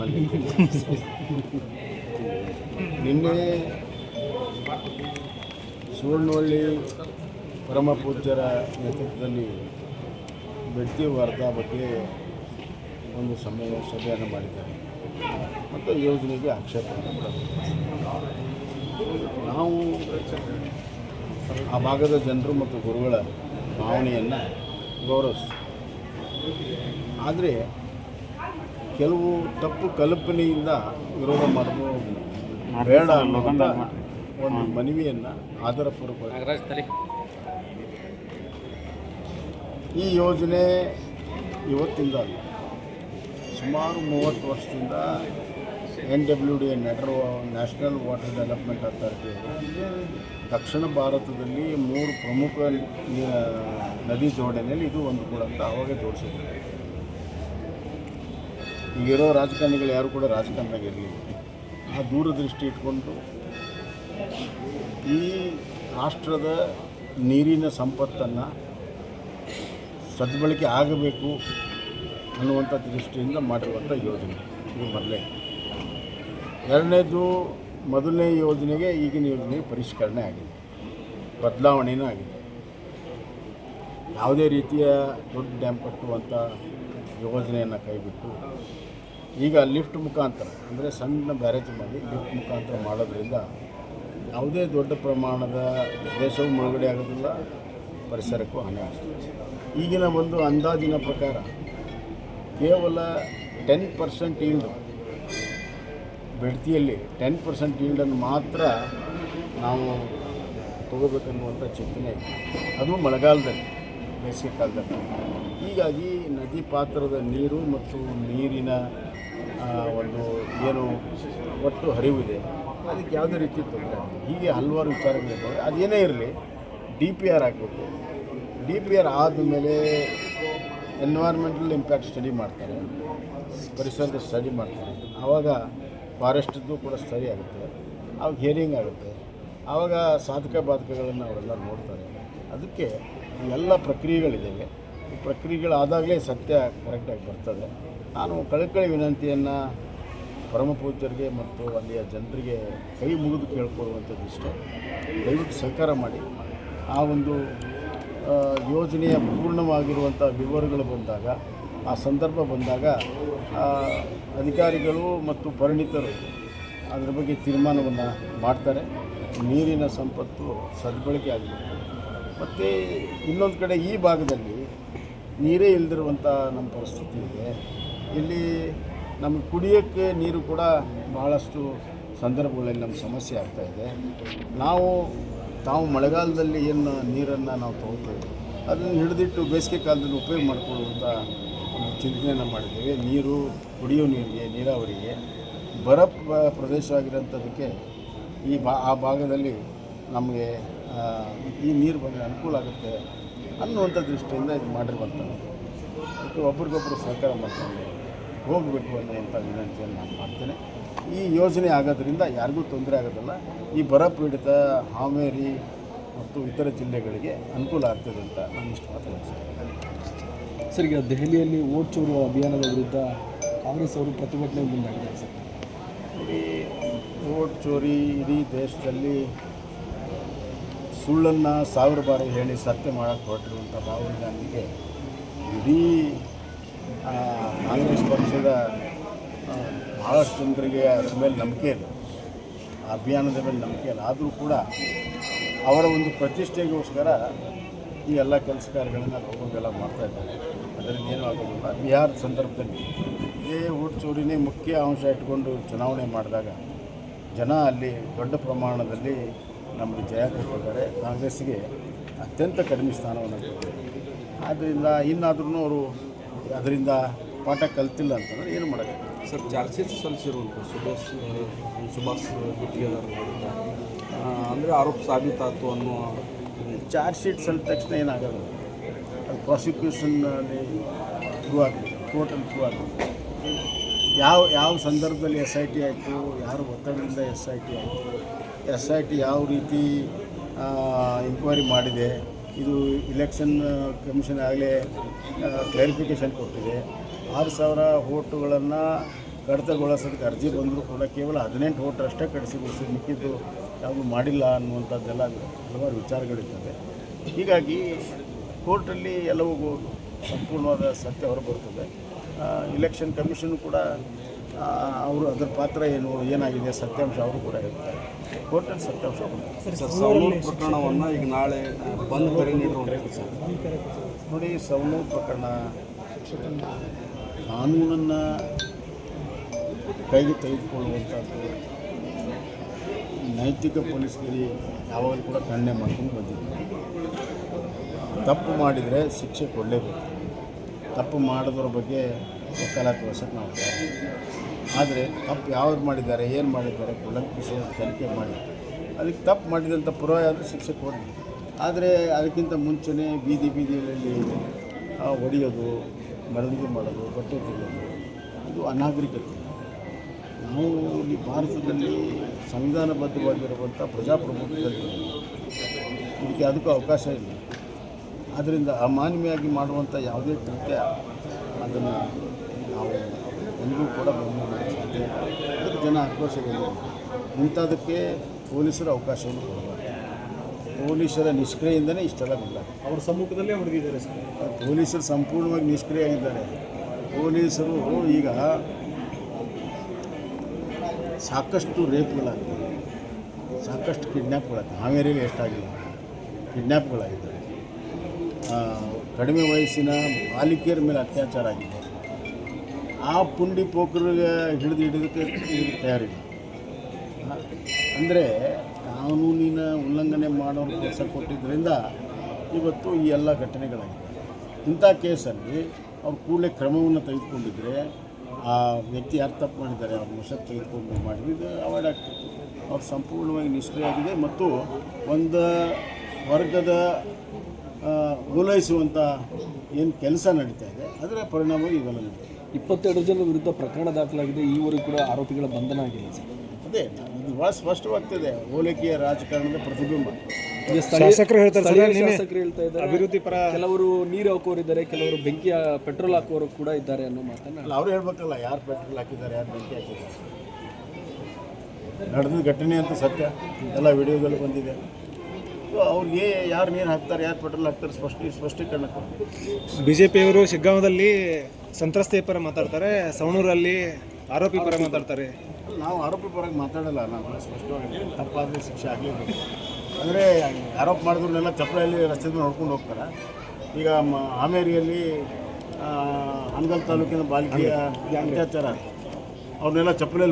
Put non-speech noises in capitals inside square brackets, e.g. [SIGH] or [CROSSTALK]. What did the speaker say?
[LAUGHS] ನಿನ್ನೆ ಸುವರ್ಣವಳ್ಳಿ ಪರಮ ಪೂಜ್ಯರ ನೇತೃತ್ವದಲ್ಲಿ ವ್ಯಕ್ತಿ ವಾರ್ತಾ ಬಗ್ಗೆ ಒಂದು ಸಮಯ ಸಭೆಯನ್ನು ಮಾಡಿದ್ದಾರೆ. ಮತ್ತು ಯೋಜನೆಗೆ ಆಕ್ಷೇಪ ನಾವು ಆ ಭಾಗದ ಜನರು ಮತ್ತು ಗುರುಗಳ ಭಾವನೆಯನ್ನು ಗೌರವಿಸ್ತೀವಿ. ಆದರೆ ಕೆಲವು ತಪ್ಪು ಕಲ್ಪನೆಯಿಂದ ವಿರೋಧ ಮಾಡೋದು ಬೇಡ ಅನ್ನೋದನ್ನ ಒಂದು ಮನವಿಯನ್ನು ಆಧಾರಪೂರ್ವಕ ಈ ಯೋಜನೆ ಇವತ್ತಿಂದ ಅಲ್ಲ ಸುಮಾರು ಮೂವತ್ತು ವರ್ಷದಿಂದ ಎನ್ ಡಬ್ಲ್ಯೂ ಡಿ ನೆಡ್ರೋ ನ್ಯಾಷನಲ್ ವಾಟರ್ ಡೆವಲಪ್ಮೆಂಟ್ ಅಥಾರಿಟಿ ದಕ್ಷಿಣ ಭಾರತದಲ್ಲಿ ಮೂರು ಪ್ರಮುಖ ನದಿ ಜೋಡಣೆಯಲ್ಲಿ ಇದು ಒಂದು ಕೂಡ ಅಂತ ಅವಾಗ ಜೋಡಿಸಿದ್ರು ಈಗಿರೋ ರಾಜಕಾರಣಿಗಳು ಯಾರು ಕೂಡ ರಾಜಕಾರಣದಾಗ ಇರಲಿ ಆ ದೂರದೃಷ್ಟಿ ಇಟ್ಕೊಂಡು ಈ ರಾಷ್ಟ್ರದ ನೀರಿನ ಸಂಪತ್ತನ್ನು ಸದ್ಬಳಕೆ ಆಗಬೇಕು ಅನ್ನುವಂಥ ದೃಷ್ಟಿಯಿಂದ ಮಾಡಿರುವಂಥ ಯೋಜನೆ. ಇದು ಮೊದಲೇ. ಎರಡನೇದು, ಮೊದಲನೇ ಯೋಜನೆಗೆ ಈಗಿನ ಯೋಜನೆಗೆ ಪರಿಷ್ಕರಣೆ ಆಗಿದೆ. ಬದಲಾವಣೆಯೂ ಆಗಿದೆ. ಯಾವುದೇ ರೀತಿಯ ದೊಡ್ಡ ಡ್ಯಾಮ್ ಕಟ್ಟುವಂಥ ಯೋಜನೆಯನ್ನು ಕೈಬಿಟ್ಟು ಈಗ ಲಿಫ್ಟ್ ಮುಖಾಂತರ, ಅಂದರೆ ಸಣ್ಣ ಬ್ಯಾರೇಜ್ ಮಾಡಿ ಲಿಫ್ಟ್ ಮುಖಾಂತರ ಮಾಡೋದ್ರಿಂದ ಯಾವುದೇ ದೊಡ್ಡ ಪ್ರಮಾಣದ ದೇಶವು ಮುಳುಗಡೆ ಆಗೋದಿಲ್ಲ, ಪರಿಸರಕ್ಕೂ ಹಾನಿ ಆಗ್ತದೆ. ಈಗಿನ ಒಂದು ಅಂದಾಜಿನ ಪ್ರಕಾರ ಕೇವಲ ಟೆನ್ ಪರ್ಸೆಂಟ್ ಈಲ್ಡು ಬೆಡ್ತಿಯಲ್ಲಿ ಟೆನ್ ಪರ್ಸೆಂಟ್ ಈಲ್ಡನ್ನು ಮಾತ್ರ ನಾವು ತಗೋಬೇಕನ್ನುವಂಥ ಚಿಂತನೆ ಅದು ಮಳೆಗಾಲದಲ್ಲಿ ಬೇಸಿಗೆ ಕಾಲದಲ್ಲಿ. ಹೀಗಾಗಿ ನದಿ ಪಾತ್ರದ ನೀರು ಮತ್ತು ನೀರಿನ ಒಂದು ಏನು ಒಟ್ಟು ಹರಿವಿದೆ. ಅದಕ್ಕೆ ಯಾವುದೇ ರೀತಿ ತೊಂದರೆ ಹೀಗೆ ಹಲವಾರು ವಿಚಾರಗಳಿದ್ದಾವೆ ಅದೇನೇ ಇರಲಿ, ಡಿ ಪಿ ಆರ್ ಆಗಬೇಕು. ಡಿ ಪಿ ಆರ್ ಆದಮೇಲೆ ಎನ್ವೈರ್ಮೆಂಟಲ್ ಇಂಪ್ಯಾಕ್ಟ್ ಸ್ಟಡಿ ಮಾಡ್ತಾರೆ. ಪರಿಸರದ ಸ್ಟಡಿ ಮಾಡ್ತಾರೆ. ಆವಾಗ ಫಾರೆಸ್ಟ್ದು ಕೂಡ ಸ್ಟಡಿ ಆಗುತ್ತೆ. ಆವಾಗ ಹಿಯರಿಂಗ್ ಆಗುತ್ತೆ. ಆವಾಗ ಸಾಧಕ ಬಾಧಕಗಳನ್ನು ಅವರೆಲ್ಲ ನೋಡ್ತಾರೆ. ಅದಕ್ಕೆ ಎಲ್ಲ ಪ್ರಕ್ರಿಯೆಗಳಿದ್ದಾವೆ. ಈ ಪ್ರಕ್ರಿಯೆಗಳಾದಾಗಲೇ ಸತ್ಯ ಕರೆಕ್ಟಾಗಿ ಬರ್ತದೆ. ನಾನು ಕಳಕಳಿ ವಿನಂತಿಯನ್ನು ಪರಮ ಪೂಜ್ಯರಿಗೆ ಮತ್ತು ಅಲ್ಲಿಯ ಜನರಿಗೆ ಕೈ ಮುಗಿದು ಕೇಳ್ಕೊಳ್ಳುವಂಥದ್ದು ಇಷ್ಟ. ದಯವಿಟ್ಟು ಸಹಕಾರ ಮಾಡಿ. ಆ ಒಂದು ಯೋಜನೆಯ ಪೂರ್ಣವಾಗಿರುವಂಥ ವಿವರಗಳು ಬಂದಾಗ, ಆ ಸಂದರ್ಭ ಬಂದಾಗ ಅಧಿಕಾರಿಗಳು ಮತ್ತು ಪರಿಣಿತರು ಅದರ ಬಗ್ಗೆ ತೀರ್ಮಾನವನ್ನು ಮಾಡ್ತಾರೆ. ನೀರಿನ ಸಂಪತ್ತು ಸದ್ಬಳಕೆ ಆಗಬೇಕು ಮತ್ತು ಇನ್ನೊಂದು ಕಡೆ ಈ ಭಾಗದಲ್ಲಿ ನೀರೇ ಇಲ್ದಿರುವಂಥ ನಮ್ಮ ಪರಿಸ್ಥಿತಿ ಇದೆ. ಇಲ್ಲಿ ನಮಗೆ ಕುಡಿಯೋಕ್ಕೆ ನೀರು ಕೂಡ ಬಹಳಷ್ಟು ಸಂದರ್ಭಗಳಲ್ಲಿ ನಮ್ಮ ಸಮಸ್ಯೆ ಆಗ್ತಾ ಇದೆ. ನಾವು, ತಾವು ಮಳೆಗಾಲದಲ್ಲಿ ಏನು ನೀರನ್ನು ನಾವು ತೊಗೊಳ್ತೇವೆ, ಅದನ್ನು ಹಿಡಿದಿಟ್ಟು ಬೇಸಿಗೆ ಕಾಲದಲ್ಲಿ ಉಪಯೋಗ ಮಾಡಿಕೊಳ್ಳುವಂಥ ಒಂದು ಚಿಂತನೆಯನ್ನು ಮಾಡಿದ್ದೇವೆ. ನೀರು, ಕುಡಿಯೋ ನೀರಿಗೆ, ನೀರಾವರಿಗೆ. ಬರ ಪ್ರದೇಶವಾಗಿರೋಂಥದಕ್ಕೆ ಈ ಬಾ, ಆ ಭಾಗದಲ್ಲಿ ನಮಗೆ ಈ ನೀರು ಬಂದರೆ ಅನುಕೂಲ ಆಗುತ್ತೆ. ಅನ್ನುವಂಥ ದೃಷ್ಟಿಯಿಂದ ಇದು ಮಾಡಿರುವಂಥದ್ದು ಮತ್ತು ಒಬ್ರಿಗೊಬ್ಬರು ಸಹಕಾರ ಮಾಡ್ಕೊಂಡು ಹೋಗಬೇಕು ಅನ್ನುವಂಥ ವಿನಂತಿಯನ್ನು ನಾನು ಮಾಡ್ತೇನೆ. ಈ ಯೋಜನೆ ಆಗೋದ್ರಿಂದ ಯಾರಿಗೂ ತೊಂದರೆ ಆಗೋದಿಲ್ಲ. ಈ ಬರ ಪೀಡಿತ ಹಾವೇರಿ ಮತ್ತು ಇತರ ಜಿಲ್ಲೆಗಳಿಗೆ ಅನುಕೂಲ ಆಗ್ತದೆ ಅಂತ ನಾನು ಇಷ್ಟು ಮಾತಾಡ್ತೀನಿ ಸರ್ ಈಗ ದೆಹಲಿಯಲ್ಲಿ ಓಟ್ ಚೋರು ಅಭಿಯಾನದ ವಿರುದ್ಧ ಕಾಂಗ್ರೆಸ್ ಅವರು ಪ್ರತಿಭಟನೆ ಮುಂದಾಗಿದ್ದಾರೆ ಸರ್. ಇಡೀ ಓಟ್ ಚೋರಿ ಇಡೀ ದೇಶದಲ್ಲಿ ಸುಳ್ಳನ್ನು ಸಾವಿರ ಬಾರಿ ಹೇಳಿ ಸತ್ಯ ಮಾಡೋಕ್ಕೆ ಹೊರಟಿರುವಂಥ ರಾಹುಲ್ ಗಾಂಧಿಗೆ ಇಡೀ ಕಾಂಗ್ರೆಸ್ ಪಕ್ಷದ ಭಾಳಷ್ಟು ಜನರಿಗೆ ಅದ್ರ ಮೇಲೆ ನಂಬಿಕೆ ಇಲ್ಲ ಅಭಿಯಾನದ ಮೇಲೆ ನಂಬಿಕೆ ಇಲ್ಲ ಆದರೂ ಕೂಡ ಅವರ ಒಂದು ಪ್ರತಿಷ್ಠೆಗೋಸ್ಕರ ಈ ಎಲ್ಲ ಕೆಲಸ ಕಾರ್ಯಗಳನ್ನು ಮಾಡ್ತಾ ಇದ್ದಾರೆ. ಅದರಿಂದ ಏನೂ ಆಗೋದಿಲ್ಲ. ಬಿಹಾರದ ಸಂದರ್ಭದಲ್ಲಿ ಇದೇ ಓಟ್ ಚೋರಿನೇ ಮುಖ್ಯ ಅಂಶ ಇಟ್ಕೊಂಡು ಚುನಾವಣೆ ಮಾಡಿದಾಗ ಜನ ಅಲ್ಲಿ ದೊಡ್ಡ ಪ್ರಮಾಣದಲ್ಲಿ ನಮಗೆ ಜಯ ಕೊಟ್ಟಿದ್ದಾರೆ. ಕಾಂಗ್ರೆಸ್ಗೆ ಅತ್ಯಂತ ಕಡಿಮೆ ಸ್ಥಾನವನ್ನು ಕೊಟ್ಟಿದ್ದಾರೆ. ಆದ್ದರಿಂದ ಇನ್ನಾದ್ರೂ ಅವರು ಅದರಿಂದ ಪಾಠ ಕಲ್ತಿಲ್ಲ ಅಂತಂದರೆ ಏನು ಮಾಡೋಕ್ಕೆ ಸರ್ ಚಾರ್ಜ್ ಶೀಟ್ ಸಲ್ಲಿಸಿರುವಂಥ ಸುಭಾಷ್ ಸುಭಾಷ್ ಅಂದರೆ ಆರೋಪ ಸಾಬೀತಾಯಿತು ಅನ್ನೋ ಚಾರ್ಜ್ ಶೀಟ್ ಸಲ್ಲಿದ ತಕ್ಷಣ ಏನಾಗಲ್ಲ. ಅದು ಪ್ರಾಸಿಕ್ಯೂಷನ್ನಲ್ಲಿ ಥ್ರೂ ಆಗಬೇಕು ಕೋರ್ಟಲ್ಲಿ ಥ್ರೂ ಆಗಬೇಕು ಯಾವ ಯಾವ ಸಂದರ್ಭದಲ್ಲಿ ಎಸ್ ಐ ಟಿ ಆಯಿತು, ಯಾರು ಒತ್ತಡದಿಂದ ಎಸ್ ಐ ಟಿ ಆಯಿತು ಎಸ್ ಐ ಟಿ ಯಾವ ರೀತಿ ಎಂಕ್ವೈರಿ ಮಾಡಿದೆ, ಇದು ಇಲೆಕ್ಷನ್ ಕಮಿಷನ್ ಆಗಲೇ ಕ್ಲಾರಿಫಿಕೇಷನ್ ಕೊಟ್ಟಿದೆ. ಆರು ಸಾವಿರ ಓಟುಗಳನ್ನು ಕಡಿತಗೊಳಿಸೋದಕ್ಕೆ ಅರ್ಜಿ ಬಂದರೂ ಕೂಡ ಕೇವಲ ಹದಿನೆಂಟು ವೋಟರ್ ಅಷ್ಟೇ ಕಡಿಸಿಗೊಳಿಸಿ ಮಿಕ್ಕಿದ್ದು ಯಾವುದು ಮಾಡಿಲ್ಲ ಅನ್ನುವಂಥದ್ದೆಲ್ಲ ಹಲವಾರು ವಿಚಾರಗಳಿರ್ತವೆ. ಹೀಗಾಗಿ ಕೋರ್ಟಲ್ಲಿ ಎಲ್ಲವೂ ಸಂಪೂರ್ಣವಾದ ಸತ್ಯ ಹೊರಬರ್ತದೆ. ಇಲೆಕ್ಷನ್ ಕಮಿಷನ್ ಕೂಡ ಅವರು ಅದರ ಪಾತ್ರ ಏನು ಏನಾಗಿದೆ ಸತ್ಯಾಂಶ ಅವರು ಕೂಡ ಹೇಳ್ತಾರೆ. ಕೋರ್ಟಲ್ಲಿ ಸತ್ಯಾಂಶ ಸವಲೂರು ಪ್ರಕರಣವನ್ನು ಈಗ ನಾಳೆ ಬಂದ್ ಬರೀ ಸರ್. ನೋಡಿ ಸವಲೂರು ಪ್ರಕರಣ ಕಾನೂನನ್ನು ಕೈಗೆ ತೆಗೆದುಕೊಳ್ಳುವಂಥದ್ದು ನೈತಿಕ ಪೊಲೀಸ್ಗಿರಿ ಯಾವಾಗಲೂ ಕೂಡ ಖಂಡನೆ ಮಾಡ್ಕೊಂಡು ಬಂದಿದ್ದೀವಿ ತಪ್ಪು ಮಾಡಿದರೆ ಶಿಕ್ಷೆ ಕೊಡಲೇಬೇಕು. ತಪ್ಪು ಮಾಡೋದ್ರ ಬಗ್ಗೆ ವಕಾಲತ್ತು ವರ್ಷಕ್ಕೆ ನಾವು ಆದರೆ ತಪ್ಪು ಯಾವ್ದು ಮಾಡಿದ್ದಾರೆ, ಏನು ಮಾಡಿದ್ದಾರೆ ಕುಲಂಕಿಸಿ ತನಿಖೆ ಮಾಡಿ. ಅದಕ್ಕೆ ತಪ್ಪು ಮಾಡಿದಂಥ ಪುರಾವೆ ಆದರೆ ಶಿಕ್ಷೆ ಕೊಡಲಿ. ಆದರೆ ಅದಕ್ಕಿಂತ ಮುಂಚೆ ಬೀದಿ ಬೀದಿಗಳಲ್ಲಿ ಹೊಡೆಯೋದು ಮೆರವಣಿಗೆ ಮಾಡೋದು, ಬಟ್ಟೆ ತೆಗೆಯೋದು ಇದು ಅನಾಗರಿಕತೆ. ನಾವು ಈ ಭಾರತದಲ್ಲಿ ಸಂವಿಧಾನಬದ್ಧವಾಗಿರುವಂಥ ಪ್ರಜಾಪ್ರಭುತ್ವದಲ್ಲಿ ಇದಕ್ಕೆ ಅದಕ್ಕೂ ಅವಕಾಶ ಇಲ್ಲ. ಆದ್ದರಿಂದ ಅಮಾನ್ಯವಾಗಿ ಮಾಡುವಂಥ ಯಾವುದೇ ಕೃತ್ಯ ಅದನ್ನು ನಾವು ಎಂದೂ ಕೂಡ ಸಾಧ್ಯ ಅದಕ್ಕೆ ಜನ ಆಕ್ರೋಶಗೊಂಡಿದೆ ಇಂಥದಕ್ಕೆ ಪೊಲೀಸರು ಅವಕಾಶವನ್ನು ಕೊಡಬಾರ್ದು. ಪೊಲೀಸರ ನಿಷ್ಕ್ರಿಯಿಂದನೇ ಇಷ್ಟೆಲ್ಲ ಬಂದಾಗ ಅವ್ರ ಸಮ್ಮುಖದಲ್ಲೇ ಹುಡುಗಿದ್ದಾರೆ ಸರ್. ಪೊಲೀಸರು ಸಂಪೂರ್ಣವಾಗಿ ನಿಷ್ಕ್ರಿಯಾಗಿದ್ದಾರೆ ಪೊಲೀಸರು ಈಗ ಸಾಕಷ್ಟು ರೇಪ್ಗಳಾಗ್ತವೆ ಸಾಕಷ್ಟು ಕಿಡ್ನ್ಯಾಪ್ಗಳಾಗ್ತವೆ ಹಾವೇರಿಯಲ್ಲಿ ಎಷ್ಟಾಗಿಲ್ಲ ಕಿಡ್ನ್ಯಾಪ್ಗಳಾಗಿದ್ದಾವೆ ಕಡಿಮೆ ವಯಸ್ಸಿನ ಬಾಲಿಕೆಯರ ಮೇಲೆ ಅತ್ಯಾಚಾರ ಆಗಿದೆ. ಆ ಪುಂಡಿ ಪೋಕರಿಗೆ ಹಿಡಿದು ಹಿಡಿದಕ್ಕೆ ತಯಾರಿಲ್ಲ. ಅಂದರೆ ಕಾನೂನಿನ ಉಲ್ಲಂಘನೆ ಮಾಡೋರು ಕೆಲಸ ಕೊಟ್ಟಿದ್ದರಿಂದ ಇವತ್ತು ಈ ಎಲ್ಲ ಘಟನೆಗಳಾಗಿದೆ. ಇಂಥ ಕೇಸಲ್ಲಿ ಅವ್ರು ಕೂಡಲೇ ಕ್ರಮವನ್ನು ತೆಗೆದುಕೊಂಡಿದ್ರೆ, ಆ ವ್ಯಕ್ತಿ ಯಾರು ತಪ್ಪು ಮಾಡಿದ್ದಾರೆ, ಅವ್ರ ಮುಷತ್ ತೆಗೆದುಕೊಂಡು ಮಾಡಿದ್ರೆ ಅವಾಯ್ಡ್ ಆಗ್ತದೆ. ಅವ್ರು ಸಂಪೂರ್ಣವಾಗಿ ನಿಷ್ಕ್ರಿಯ ಮತ್ತು ಒಂದು ವರ್ಗದ ಓಲೈಸುವಂಥ ಏನು ಕೆಲಸ ನಡೀತಾ ಇದೆ ಅದರ ಪರಿಣಾಮವಾಗಿ ಇವೆಲ್ಲ ನಡೀತದೆ ಇಪ್ಪತ್ತೆರಡು ಜನರ ವಿರುದ್ಧ ಪ್ರಕರಣ ದಾಖಲಾಗಿದೆ ಈವರೆಗೂ ಕೂಡ ಆರೋಪಿಗಳ ಬಂಧನ ಆಗಿಲ್ಲ ಸರ್ ಅದೇ ಇದು ಭಾಳ ಸ್ಪಷ್ಟವಾಗ್ತಿದೆ ಓಲೈಕೆಯ ರಾಜಕಾರಣದ ಪ್ರತಿಬಿಂಬ. ಶಾಸಕರು ಹೇಳ್ತಾರೆ ಇದ್ದಾರೆ. ಅಭಿವೃದ್ಧಿ ಪರ ಕೆಲವರು ನೀರು ಹಾಕೋರಿದ್ದಾರೆ ಕೆಲವರು ಬೆಂಕಿ ಪೆಟ್ರೋಲ್ ಹಾಕುವವರು ಕೂಡ ಇದ್ದಾರೆ ಅನ್ನೋ ಮಾತನ್ನ ಅವ್ರು ಹೇಳ್ಬೇಕಲ್ಲ ಯಾರು ಪೆಟ್ರೋಲ್ ಹಾಕಿದ್ದಾರೆ ಯಾರು ಬೆಂಕಿ ಹಾಕಿದ್ದಾರೆ. ನಡೆದ ಘಟನೆ ಅಂತ ಸತ್ಯ ಎಲ್ಲ ವಿಡಿಯೋಗಳು ಬಂದಿದೆ. ಸೊ ಅವ್ರಿಗೆ ಯಾರು ನೀರು ಹಾಕ್ತಾರೆ ಯಾರು ಪೆಟ್ರೋಲ್ ಹಾಕ್ತಾರೆ ಸ್ಪಷ್ಟ ಸ್ಪಷ್ಟೀಕರಣ ಬಿಜೆಪಿಯವರು ಶಿಗ್ಗಾಂವದಲ್ಲಿ ಸಂತ್ರಸ್ತೆ ಪರ ಮಾತಾಡ್ತಾರೆ ಸವಣೂರಲ್ಲಿ ಆರೋಪಿ ಪರ ಮಾತಾಡ್ತಾರೆ. ನಾವು ಆರೋಪಿ ಪರವಾಗಿ ಮಾತಾಡಲ್ಲ ನಾವು ಸ್ಪಷ್ಟವಾಗಿ ತಪ್ಪಾದರೆ ಶಿಕ್ಷೆ ಆಗಲೇಬೇಕು. ಅಂದರೆ ಆರೋಪ ಮಾಡಿದ್ರನ್ನೆಲ್ಲ ಚಪ್ಪಲೆಯಲ್ಲಿ ರಸ್ತೆ ನೋಡ್ಕೊಂಡು ಹೋಗ್ತಾರೆ. ಈಗ ಆ, ಹನಗಲ್ ತಾಲೂಕಿನ ಬಾಲಿಕೆಯ ಅತ್ಯಾಚಾರ. ಅವ್ರನ್ನೆಲ್ಲ ಚಪ್ಪಲೆಯಲ್ಲಿ